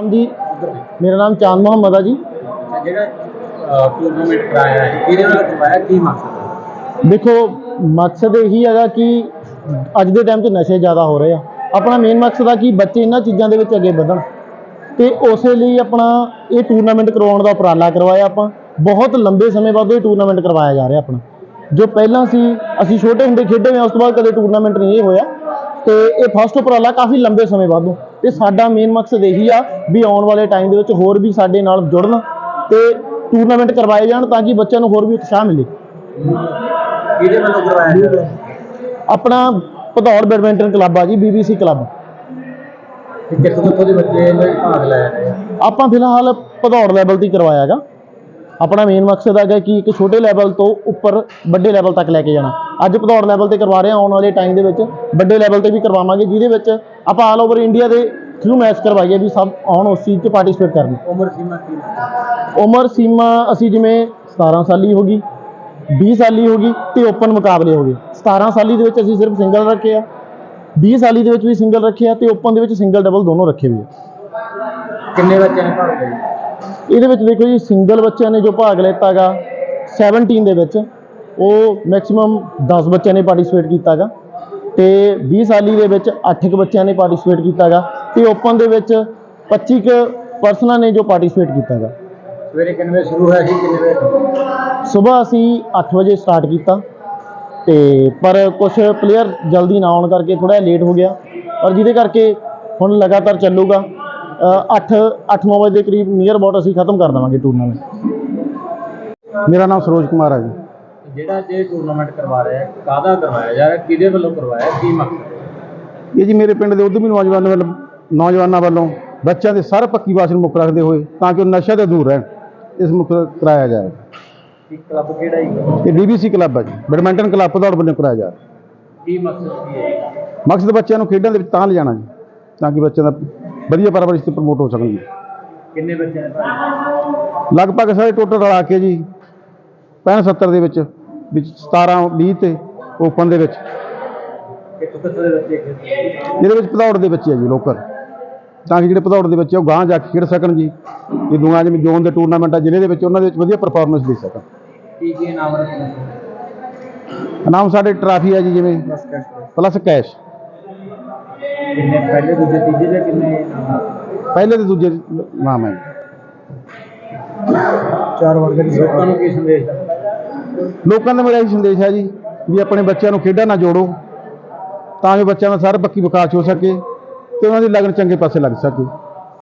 ਨਾਮ ਜੀ ਮੇਰਾ ਨਾਮ ਚਾਂਦ ਮੁਹੰਮਦ ਆ ਜੀ। ਜਿਹੜਾ ਟੂਰਨਾਮੈਂਟ ਕਰਾਇਆ ਹੈ ਕਿਹਦੇ ਨਾਲ ਕਰਵਾਇਆ ਕੀ ਮਕਸਦ ਹੈ? ਦੇਖੋ ਮਕਸਦ ਇਹੀ ਹੈਗਾ ਕਿ ਅੱਜ ਦੇ ਟਾਈਮ 'ਚ ਨਸ਼ੇ ਜ਼ਿਆਦਾ ਹੋ ਰਹੇ ਆ। ਆਪਣਾ ਮੇਨ ਮਕਸਦ ਆ ਕਿ ਬੱਚੇ ਇਹਨਾਂ ਚੀਜ਼ਾਂ ਦੇ ਵਿੱਚ ਅੱਗੇ ਵਧਣ। ਤੇ ਉਸੇ ਲਈ ਆਪਣਾ ਇਹ ਟੂਰਨਾਮੈਂਟ ਕਰਵਾਉਣ ਦਾ ਉਪਰਾਲਾ ਕਰਵਾਇਆ ਆਪਾਂ। ਬਹੁਤ ਲੰਬੇ ਸਮੇਂ ਬਾਅਦ ਇਹ ਟੂਰਨਾਮੈਂਟ ਕਰਵਾਇਆ ਜਾ ਰਿਹਾ ਆਪਣਾ। ਜੋ ਪਹਿਲਾਂ ਸੀ ਅਸੀਂ ਛੋਟੇ ਹੁੰਦੇ ਖੇਡੇ ਹੋਏ ਉਸ ਤੋਂ ਬਾਅਦ ਕਦੇ ਟੂਰਨਾਮੈਂਟ ਨਹੀਂ ਇਹ ਹੋਇਆ। ਤੇ ਇਹ ਫਸਟ ਉਪਰਾਲਾ ਕਾਫੀ ਲੰਬੇ ਸਮੇਂ ਬਾਅਦੋਂ ਤੇ ਸਾਡਾ ਮੇਨ ਮਕਸਦ ਇਹੀ ਆ ਵੀ ਆਉਣ ਵਾਲੇ ਟਾਈਮ ਦੇ ਵਿੱਚ ਹੋਰ ਵੀ ਸਾਡੇ ਨਾਲ ਜੁੜਨ ਤੇ ਟੂਰਨਾਮੈਂਟ ਕਰਵਾਏ ਜਾਣ ਤਾਂ ਕਿ ਬੱਚਿਆਂ ਨੂੰ ਹੋਰ ਵੀ ਉਤਸ਼ਾਹ ਮਿਲੇ। ਕਿਹਦੇ ਵੱਲੋਂ ਕਰਵਾਇਆ ਜਾ ਆਪਣਾ ਭਦੌੜ ਬੈਡਮਿੰਟਨ ਕਲੱਬ ਆ ਜੀ ਬੀਬੀਸੀ ਕਲੱਬ ਕਿੱਥੋਂ ਕਿੱਥੋਂ ਦੇ ਬੱਚੇ ਭਾਗ ਆਪਾਂ ਫਿਲਹਾਲ ਭਦੌੜ ਲੈਵਲ ਤੇ ਕਰਵਾਇਆ ਹੈਗਾ। ਆਪਣਾ ਮੇਨ ਮਕਸਦ ਹੈਗਾ ਕਿ ਇੱਕ ਛੋਟੇ ਲੈਵਲ ਤੋਂ ਉੱਪਰ ਵੱਡੇ ਲੈਵਲ ਤੱਕ ਲੈ ਕੇ ਜਾਣਾ। ਅੱਜ ਭਦੌੜ ਲੈਵਲ ਤੇ ਕਰਵਾ ਰਹੇ ਹਾਂ ਆਉਣ ਵਾਲੇ ਟਾਈਮ ਦੇ ਵਿੱਚ ਵੱਡੇ ਲੈਵਲ ਤੇ ਵੀ ਕਰਵਾਵਾਂਗੇ ਜਿਹਦੇ ਵਿੱਚ ਆਪਾਂ ਆਲ ਓਵਰ ਇੰਡੀਆ ਦੇ ਥਰੂ ਮੈਚ ਕਰਵਾਈਏ ਵੀ ਸਭ ਆਉਣ ਉਸ ਚੀਜ਼ 'ਚ ਪਾਰਟਿਸਿਪੇਟ ਕਰਨ। ਉਮਰ ਸੀਮਾ ਕੀ ਹੈ? ਉਮਰ ਸੀਮਾ ਅਸੀਂ ਜਿਵੇਂ 17 ਸਾਲੀ ਹੋ ਗਈ 20 ਸਾਲੀ ਹੋ ਗਈ ਤੇ ਓਪਨ ਮੁਕਾਬਲੇ ਹੋ ਗਏ। 17 ਸਾਲੀ ਦੇ ਵਿੱਚ ਅਸੀਂ ਸਿਰਫ ਸਿੰਗਲ ਰੱਖੇ ਆ 20 ਸਾਲੀ ਦੇ ਵਿੱਚ ਵੀ ਸਿੰਗਲ ਰੱਖੇ ਆ ਤੇ ਓਪਨ ਦੇ ਵਿੱਚ ਸਿੰਗਲ ਡਬਲ ਦੋਨੋਂ ਰੱਖੇ ਵੀ ਆ। ਕਿੰਨੇ ਬੱਚੇ ਨੇ ਭਾਗ ਲਿਆ ਇਹਦੇ ਵਿੱਚ ਦੇਖੋ ਜੀ ਸਿੰਗਲ ਬੱਚਿਆਂ ਨੇ ਜੋ ਭਾਗ ਲਿੱਤਾਗਾ 17 ਦੇ ਵਿੱਚ ਉਹ ਮੈਕਸਿਮਮ 10 ਬੱਚਿਆਂ ਨੇ ਪਾਰਟਿਸਿਪੇਟ ਕੀਤਾਗਾ। ਤੇ 20 ਸਾਲੀ ਦੇ ਵਿੱਚ 8 ਕੁ ਬੱਚਿਆਂ ਨੇ ਪਾਰਟਿਸਿਪੇਟ ਕੀਤਾਗਾ ਤੇ ਓਪਨ ਦੇ ਵਿੱਚ 25 ਕੁ ਪਰਸਨਾਂ ਨੇ ਜੋ ਪਾਰਟਿਸਿਪੇਟ ਕੀਤਾਗਾ। ਸਵੇਰੇ ਕਿੰਨੇ ਵਜੇ ਸ਼ੁਰੂ ਹੋਇਆ ਸੀ ਕਿੰਨੇ ਵਜੇ? ਸਵੇਰ ਅਸੀਂ 8 ਵਜੇ ਸਟਾਰਟ ਕੀਤਾ ਤੇ ਪਰ ਕੁਝ ਪਲੇਅਰ ਜਲਦੀ ਨਾ ਆਉਣ ਕਰਕੇ ਥੋੜਾ ਲੇਟ ਹੋ ਗਿਆ। ਔਰ ਜਿਹਦੇ ਕਰਕੇ ਹੁਣ ਲਗਾਤਾਰ ਚੱਲੂਗਾ 8 8-9 ਵਜੇ ਦੇ ਕਰੀਬ ਨੀਅਰ ਅਬਾਊਟ ਅਸੀਂ ਖਤਮ ਕਰ ਦੇਵਾਂਗੇ ਟੂਰਨਾਮੈਂਟ ਮੇਰਾ ਨਾਮ ਸਰੋਜ ਕੁਮਾਰ ਹੈ ਜੀ। ਜਿਹੜਾ ਜੇ ਟੂਰਨਾਮੈਂਟ ਕਰਵਾ ਰਿਹਾ ਹੈ ਕਾਹਦਾ ਕਰਵਾਇਆ ਜਾ ਰਿਹਾ ਕਿਹਦੇ ਵੱਲੋਂ ਕਰਵਾਇਆ ਕੀ ਮਕਸਦ ਇਹ ਜੀ ਮੇਰੇ ਪਿੰਡ ਦੇ ਉਦਮੀ ਨੌਜਵਾਨਾਂ ਵੱਲੋਂ ਨੌਜਵਾਨਾਂ ਵੱਲੋਂ ਬੱਚਿਆਂ ਦੇ ਸਰ ਪੱਕੀ ਵਾਸ ਨੂੰ ਮੁੱਖ ਰੱਖਦੇ ਹੋਏ ਤਾਂ ਕਿ ਉਹ ਨਸ਼ੇ ਤੋਂ ਦੂਰ ਰਹਿਣ ਇਸ ਮੁੱਖ ਕਰਾਇਆ ਜਾਏ ਇਹ ਕਲੱਬ ਕਿਹੜਾ ਹੈ ਇਹ ਡੀਬੀਸੀ ਕਲੱਬ ਹੈ ਜੀ ਬੈਡਮਿੰਟਨ ਕਲੱਬ ਦਾ ਵੱਲੋਂ ਕਰਾਇਆ ਜਾ ਰਿਹਾ। ਕੀ ਮਕਸਦ ਕੀ ਹੈ ਮਕਸਦ ਬੱਚਿਆਂ ਨੂੰ ਖੇਡਾਂ ਦੇ ਵਿੱਚ ਤਾਂ ਲਿਜਾਣਾ ਜੀ ਤਾਂ ਕਿ ਬੱਚਿਆਂ ਦਾ ਵਧੀਆ ਪਰਵਰਿਸ਼ ਤੇ ਪ੍ਰਮੋਟ ਹੋ ਸਕਣ ਜੀ। ਕਿੰਨੇ ਬੱਚੇ ਨੇ ਲਗਭਗ ਸਾਰੇ ਟੋਟਲ ਰਲਾ ਕੇ ਜੀ 65 70 ਦੇ ਵਿੱਚ ਵਿੱਚ 17 20 ਤੇ ਓਪਨ ਦੇ ਵਿੱਚ। ਕਿੱਥੋਂ ਕਿੱਥੋਂ ਦੇ ਬੱਚੇ ਖੇਡਦੇ ਆ? ਇਹਦੇ ਵਿੱਚ ਭਦੌੜ ਦੇ ਬੱਚੇ ਆ ਜੀ ਲੋਕਲ। ਤਾਂ ਕਿ ਜਿਹੜੇ ਭਦੌੜ ਦੇ ਬੱਚੇ ਉਹ ਗਾਂਹ ਜਾ ਕੇ ਖੇਡ ਸਕਣ ਜੀ। ਇਹ ਦੂਆ ਜਿਵੇਂ ਜ਼ੋਨ ਦੇ ਟੂਰਨਾਮੈਂਟ ਆ ਜ਼ਿਲ੍ਹੇ ਦੇ ਵਿੱਚ ਉਹਨਾਂ ਦੇ ਵਿੱਚ ਵਧੀਆ ਪਰਫਾਰਮੈਂਸ ਦੇ ਸਕਣ। ਕੀ ਕੀ ਇਨਾਮ ਰੱਖਦੇ ਇਨਾਮ ਸਾਡੇ ਟਰਾਫੀ ਆ ਜੀ ਜਿਵੇਂ ਪਲੱਸ ਕੈਸ਼ ਕਿੰਨੇ ਪਹਿਲੇ ਦੂਜੇ ਤੀਜੇ ਦੇ ਕਿੰਨੇ? ਪਹਿਲੇ ਤੇ ਦੂਜੇ ਨਾਮ ਹੈ ਚਾਰ ਵਰਗ ਦੇ ਲੋਕਾਂ ਨੂੰ ਕੀ ਸੰਦੇਸ਼ ਹੈ ਲੋਕਾਂ ਦਾ ਮੇਰਾ ਇਹ ਸੰਦੇਸ਼ ਹੈ ਜੀ ਵੀ ਆਪਣੇ ਬੱਚਿਆਂ ਨੂੰ ਖੇਡਾਂ ਨਾਲ ਜੋੜੋ, ਤਾਂ ਜੋ ਬੱਚਿਆਂ ਦਾ ਸਾਰਾ ਪੱਕੀ ਵਿਕਾਸ ਹੋ ਸਕੇ ਤੇ ਉਹਨਾਂ ਦੀ ਲਗਨ ਚੰਗੇ ਪਾਸੇ ਲੱਗ ਸਕੇ।